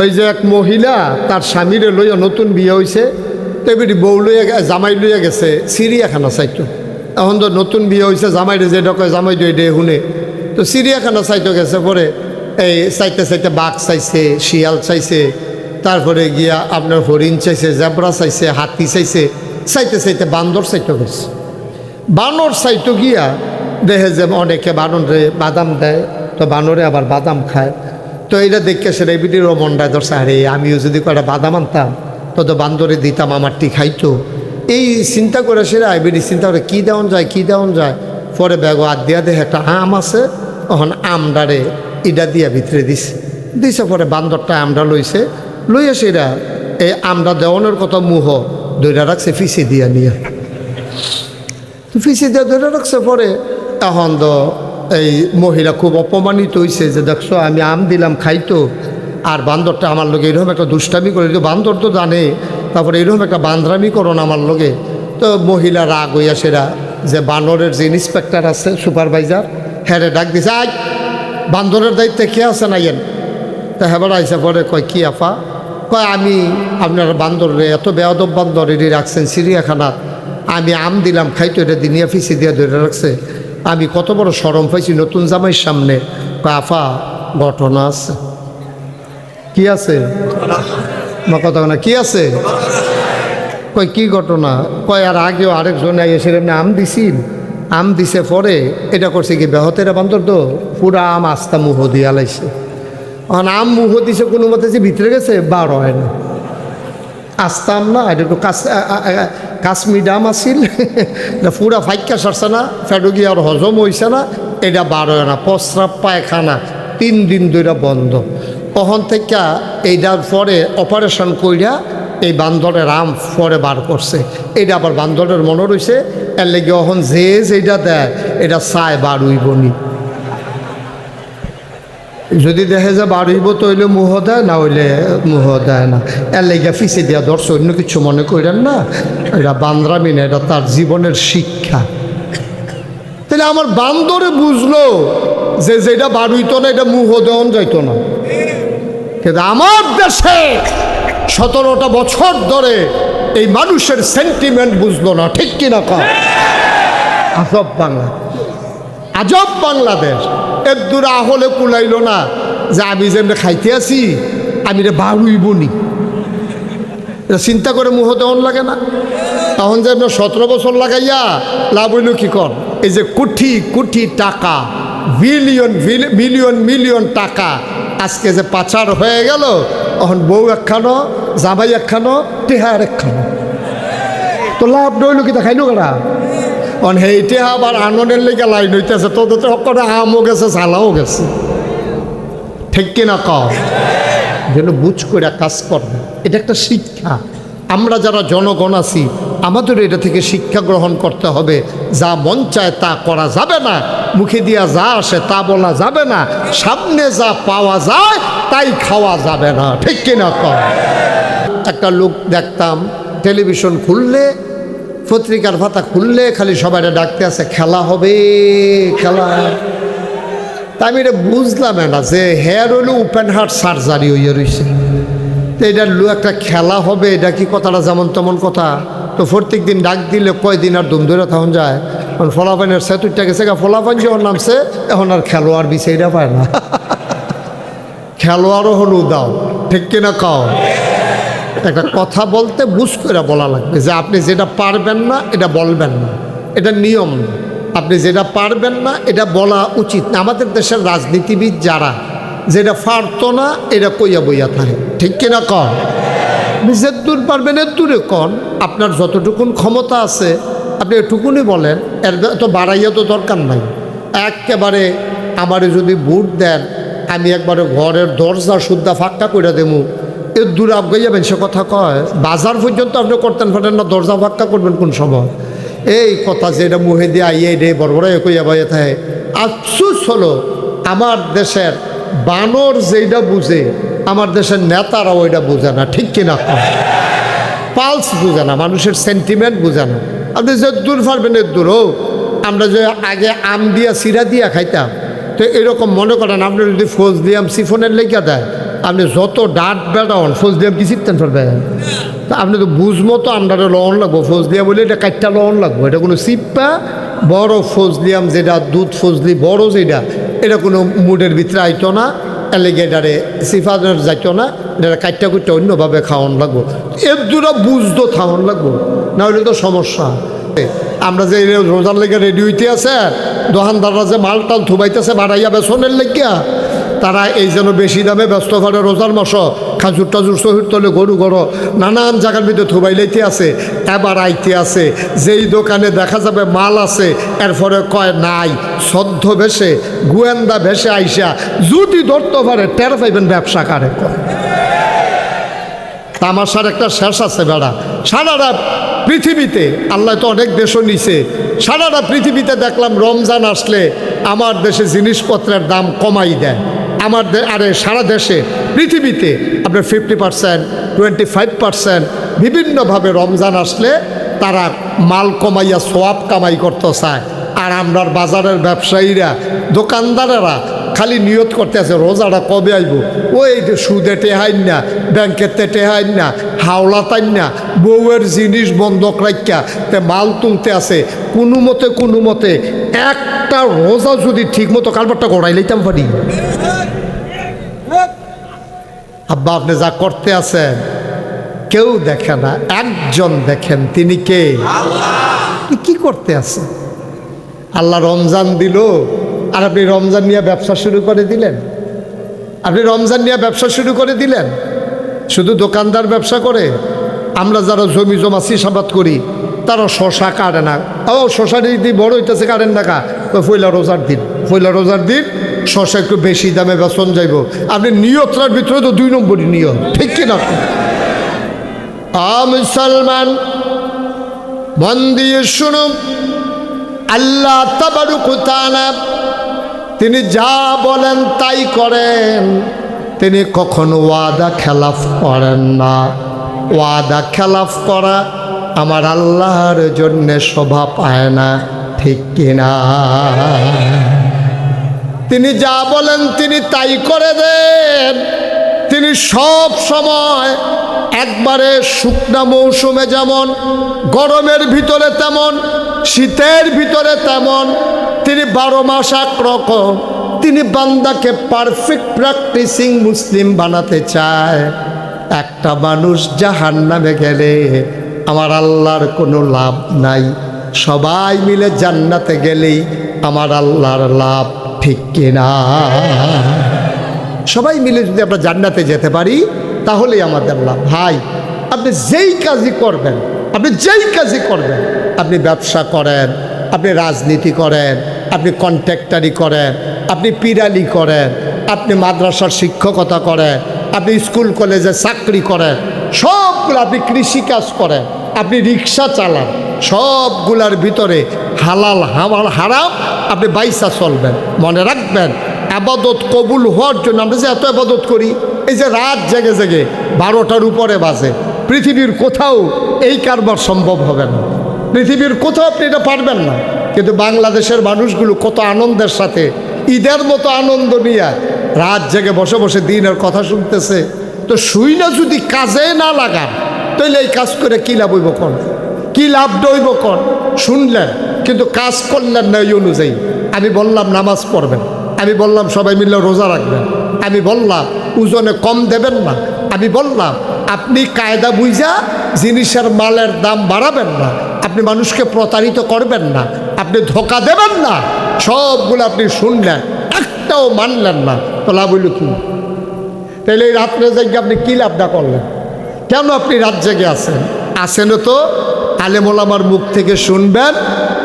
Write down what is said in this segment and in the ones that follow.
ওই যে এক মহিলা তার স্বামীরে লইয়া নতুন বিয়ে হয়েছে তেমনি বউ লইয়া জামাই লইয়া গেছে, চিড়িয়াখানা চাইতো। এখন তো নতুন বিয়ে হয়েছে জামাইরে যে কয় জামাই দিয়ে ডে শুনে। তো চিড়িয়াখানা চাইতো গেছে পরে, এই চাইতে চাইতে বাঘ চাইছে, শিয়াল চাইছে, তারপরে গিয়া আপনার হরিণ চাইছে, জেব্রা চাইছে, হাতি চাইছে, চাইতে চাইতে বান্দর চাইতে গেছে। বানর চাইতো গিয়া দেখে যে অনেকে বানরে বাদাম দেয়, তো বানরে আবার বাদাম খায়। তো এইটা দেখে সেটা এবিটিরও মনটায় ধরছে আরে আমিও যদি কয়টা বাদাম আনতাম তো তো বান্দরে দিতাম আমারটি খাইতো। এই চিন্তা করে সেটা আইবিডি চিন্তা করে কী দেওয়ান যায়, কী দেওয়ান যায়? পরে ব্যাগ আর দিয়া দেখে একটা আম আছে। তখন আমডারে ইডা দিয়া ভিতরে দিছে। দিছে পরে বান্দরটা আমডা লইছে। লইয়া সেটা এই আমডা দেওয়ানোর কথা মুহ দইটা রাখছে, ফিসি দিয়া নিয়ে। ফিসি দিয়ে ধরে রাখছে পরে, এখন তো এই মহিলা খুব অপমানিত হয়েছে যে দেখছ, আমি আম দিলাম, খাইতো, আর বান্দরটা আমার লোকে এরকম একটা দুষ্টামি করে বান্দর তো জানে, তারপরে এরকম একটা বান্দ্রামি করো না আমার লোকে তো মহিলা রাগ হইয়া সেরা যে বানরের যে ইন্সপেক্টর আছে সুপারভাইজার হ্যাঁ ডাক দিছে আজ বান্দরের দায়িত্বে কে আছে না ইয়েন? তা হেবার আইসা পরে কয়, কি আফা? কয়, আমি আপনার বান্দর এত বেয়াদব বান্দর, এটি রাখছেন চিড়িয়াখানাত আমি আম দিলাম, খাইতো, এটা দিনিয়া ফিসি দিয়ে ধরে রাখছে। আমি কত বড় সরম পাইছি, নতুন জামাইয়ের সামনে। কয়, আফা, ঘটনা আছে। কি আছে? কথা না, কি আছে? কয়, কি ঘটনা? কয়, আর আগেও আরেকজন এসে এমনি আম দিছিল আম দিছে পরে, এটা করছে কি বেহতেরা বান্দর তো? পুরা আম আস্তা মুহ দিয়া লাইছে। এখন আম মুহ দিছে কোনো মতে যে ভিতরে গেছে, বার হয় না। আসতাম না, এটা একটু কাস কাশ্মীর ডাম আছিল। পুরা ফাইকা সারছে না ফেডো আর হজম হইছে না, এটা বার না, প্রস্রাব পায়খানা, তিন দিন ধরে বন্ধ। তখন থেকে এইটার পরে অপারেশন কইরা এই বান্দরের আম পরে বার করছে। এটা আবার বান্দরের মনে রয়েছে এর লেগে অহন যে যেটা দেয়, এটা চায় বার উইবনি যদি দেখে যে বার হইব তো হইলে মুহ দেয় না হইলে মুহ দেয় না। এর লেগে ফিসে দিয়া ধরছে, অন্য কিছু মনে করেন না। এটা বান্দ্রামি না, এটা তার জীবনের শিক্ষা। তাহলে আমার বান্দরে বুঝলো যে যেটা বার হইতো না, এটা মুহ দেওয়ান যাইতো না। কিন্তু আমার দেশে সতেরোটা বছর ধরে এই মানুষের সেন্টিমেন্ট বুঝলো না, ঠিক কিনা কম আজব বাংলা। আজব বাংলাদেশ। এর দূরে আহলে কুলাইল না। যে আমি যেমনি খাইতে আছি, আমি রে বাড়ুইবনি এটা চিন্তা করে মুহ দেওয়ান লাগে না। তখন যে সতেরো বছর লাগাইয়া লাভ হইল কি কর? এই যে কোটি কোটি টাকা, বিলিয়ন মিলিয়ন মিলিয়ন টাকা আজকে যে পাচার হয়ে গেল, তখন বউ একখানো, জামাই একখানো, টেহার একখানো। তো লাভ নইল কি দেখাইলো কেনা অন সেইটে আবার আনন্দের লেগে লাইন হইতেছে। তোদের তো সকলে আমও গেছে চালাও গেছে। ঠিক কিনা কও? যেন বুঝ করে কাজ করবে। এটা একটা শিক্ষা। আমরা যারা জনগণ আছি, আমাদের এটা থেকে শিক্ষা গ্রহণ করতে হবে। যা মন চায় তা করা যাবে না। মুখে দিয়া যা আসে তা বলা যাবে না। সামনে যা পাওয়া যায়, তাই খাওয়া যাবে না। ঠিক কিনা কম একটা লোক দেখতাম, টেলিভিশন খুললে পত্রিকার পাতা খুললে খালি সবাই ডাকতে আছে, খেলা হবে, খেলা। তা আমি এটা বুঝলাম না, যে হেয়ার হইল ওপেন হার্ট সার্জারি হইয়া রয়েছে তো এটা লু একটা খেলা হবে, এটা কি কথাটা যেমন তেমন কথা? তো প্রত্যেক দিন ডাক দিলে কয়দিন আর দুম ধরে তখন যায়। কারণ ফলাফাইনের সেতুরটা গেছে গা ফলাফাইন যখন নামছে, এখন আর খেলোয়াড় বিষয়টা পায় না। খেলোয়াড়ও হলো দাও ঠিক কিনা খাও একটা কথা বলতে বুঝ করে বলা লাগবে যে আপনি যেটা পারবেন না, এটা বলবেন না। এটা নিয়ম আপনি যেটা পারবেন না, এটা বলা উচিত না। আমাদের দেশের রাজনীতিবিদ যারা, যেটা পারতো না, এটা কইয়া বইয়া থাকে। ঠিক কিনা কন? নিজের দূর পারবেন, এর দূরে কন। আপনার যতটুকুন ক্ষমতা আছে, আপনি এটুকুনি বলেন। এর তো বাড়াইয়া তো দরকার নাই। একেবারে আমারে যদি ভোট দেন, আমি একবারে ঘরের দরজা শুদ্ধা ফাঁকা করে দেবো এর দূরে আবগাই যাবেন, সে কথা কয়, বাজার পর্যন্ত আপনি করতেন পারেন না, দরজা ভাক্কা করবেন কোন সময়? এই কথা যে এটা মুহে দিয়ে আইয়ে রে বড় কইয়া বাইয়া থাকে। আফসুস হলো, আমার দেশের বানর যেটা বুঝে, আমার দেশের নেতারা ওইটা বোঝে না, ঠিক কিনা পালস বুঝে না, মানুষের সেন্টিমেন্ট বুঝে না। আপনি যে দূর পারবেন, এর দূর আমরা যে আগে আম দিয়া, সিরা দিয়া খাইতাম, তো এরকম মনে করেন, আপনি যদি ফৌজ দিয়াম সিফোনের লেগে দেয় আপনি যত ডাট বেটা হন, ফৌজ দিয়ে শিখতেন পারবেন তা আপনি তো বুঝমো তো আমরা লন লাগবো। ফৌজ দিয়া বলে এটা কাইটটা লন লাগবো। এটা কোনো সিপ্পা, বড় ফজলিয়াম যেটা, দুধ ফজলি বড় যেটা, এটা কোনো মুডের ভিতরে আইতো না অ্যালিগেটারে সিফাদের যাইতো না এটা কাইটটা কুইটটা অন্যভাবে খাওয়ান লাগবো। এর দুটা বুঝতো খাওয়ান লাগবো। না হলে তো সমস্যা। আমরা যে রোজার লেগে রেডি হইতে আছে দোকানদাররা যে মাল টাল থুবাইতেছে, বাড়াইয়া বেসনের লেগিয়া তারা এই যেন বেশি দামে ব্যস্ত করে রোজার মাস খাজুর টাজুর শহীদ তলে গরু গরো নানান জায়গার ভিতরে থুবাই লাইতে আছে, এবার আইতে আছে। যেই দোকানে দেখা যাবে মাল আছে, এরপরে কয়, নাই, সদ্য ভেসে, গোয়েন্দা ভেসে আইসা, যদি ধরতে পারে, টের পাইবেন ব্যবসা কারে কয়? তামাশার একটা শেষ আছে বেড়া। সারাটা পৃথিবীতে, আল্লাহ তো অনেক দেশও নিছে। সারাটা পৃথিবীতে দেখলাম রমজান আসলে আমার দেশে জিনিসপত্রের দাম কমাই দেয়। আমার আরে সারা দেশে, পৃথিবীতে আপনার fifty percent twenty five percent বিভিন্নভাবে রমজান আসলে তারা মাল কমাইয়া সোয়াব কামাই করতে চায়। আর আমরার বাজারের ব্যবসায়ীরা দোকানদারেরা খালি নিয়ত করতে আছে রোজাটা কবে আইব? ওই যে সুদে টেহাইন না ব্যাংকেতে টেহাইন না হাওলা তাইন না বউয়ের জিনিস বন্ধক রাখিয়া তে মাল তুলতে আছে কোনো মতে কোনো মতে একটা রোজা যদি ঠিক মতো কারবারটা গড়াই লইতাম পারি। আব্বা আপনি যা করতে আছেন কেউ দেখে না একজন দেখেন তিনি কে? কি করতে আছেন? আল্লাহ রমজান দিল আর আপনি রমজান নিয়ে ব্যবসা শুরু করে দিলেন। আপনি রমজান নিয়ে ব্যবসা শুরু করে দিলেন। শুধু দোকানদার ব্যবসা করে। আমরা যারা জমি জমা চাষাবাদ করি, তারা শশা কাটে না। ও, শশা যদি বড় হইতেছে, কাটেন না কা? ফইলা রোজার দিন। ফইলা রোজার দিন শশা একটু বেশি দামে বেসন যাইব। আপনি নিয়তটার ভিতরে তো দুই নম্বরই নিয়ত, ঠিক কিনা? আ, মুসলমান মন দিয়ে শুনুন। আল্লাহ তিনি যা বলেন তাই করেন। তিনি কখনো ওয়াদা খেলাফ করেন না। ওয়াদা খেলাফ করা আমার আল্লাহর জন্যে শোভা পায় না, ঠিক কিনা? তিনি যা বলেন তিনি তাই করে দেন। তিনি সব সময় একবারে শুকনা মৌসুমে যেমন, গরমের ভিতরে তেমন, শীতের ভিতরে তেমন, তিনি বারো মাস একরকম, তিনি বান্দাকে পারফেক্ট প্র্যাকটিসিং মুসলিম বানাতে চায়। একটা মানুষ জাহান নামে গেলে আমার আল্লাহর কোনো লাভ নাই। সবাই মিলে জান্নাতে গেলেই আমার আল্লাহর লাভ ঠিক কিনা? সবাই মিলে যদি আমরা জান্নাতে যেতে পারি তাহলেই আমাদের লাভ। ভাই, আপনি যেই কাজই করবেন, আপনি যেই কাজই করবেন, আপনি ব্যবসা করেন, আপনি রাজনীতি করেন, আপনি কন্ট্রাক্টারি করেন, আপনি পিরালি করেন, আপনি মাদ্রাসার শিক্ষকতা করেন, আপনি স্কুল, কলেজে চাকরি করেন, সবগুলো আপনি কৃষিকাজ করেন, আপনি রিক্সা চালান, সবগুলার ভিতরে হালাল হামাল হারাম আপনি বাইসা চলবেন। মনে রাখবেন, আবাদত কবুল হওয়ার জন্য আমরা যে এত আবাদত করি। এই যে রাত জেগে জেগে বারোটার উপরে বাজে। পৃথিবীর কোথাও এই কারবার সম্ভব হবে না। পৃথিবীর কোথাও আপনি এটা পারবেন না। কিন্তু বাংলাদেশের মানুষগুলো কত আনন্দের সাথে, ঈদের মতো আনন্দ নিয়ে রাত জেগে বসে বসে দিনের কথা শুনতেছে। তো শুই না যদি কাজে না লাগান তাহলে এই কাজ করে কী লাভ হইব কোন? কি লাভ দইব কোন? শুনলেন, কিন্তু কাজ করলেন না এই অনুযায়ী। আমি বললাম নামাজ পড়বেন। আমি বললাম সবাই মিলে রোজা রাখবেন। আমি বললাম ওজনে কম দেবেন না। আমি বললাম, আপনি কায়দা বুঝা জিনিসের মালের দাম বাড়াবেন না। আপনি মানুষকে প্রতারিত করবেন না। আপনি ধোকা দেবেন না। সবগুলো আপনি শুনলেন, একটাও মানলেন না। তো লাভ হইল কি? তাহলে এই রাত্রে জেগে আপনি কী লাভটা করলেন? কেন আপনি রাত জেগে আছেন? আসেনও তো আলেমোলামার মুখ থেকে শুনবেন,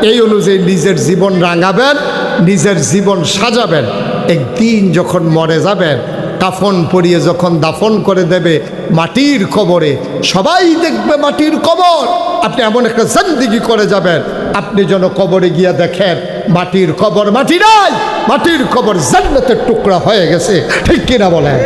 এই অনুযায়ী নিজের জীবন রাঙাবেন, নিজের জীবন সাজাবেন। একদিন যখন মরে যাবেন কাফন পরিয়ে যখন দাফন করে দেবে মাটির কবরে, সবাই দেখবে মাটির কবর। আপনি এমন একটা জিন্দিগি করে যাবেন, আপনি যেন কবরে গিয়া দেখেন, মাটির কবর মাটি নাই, মাটির কবর জান্নাতের টুকরা হয়ে গেছে। ঠিক কিনা বলেন?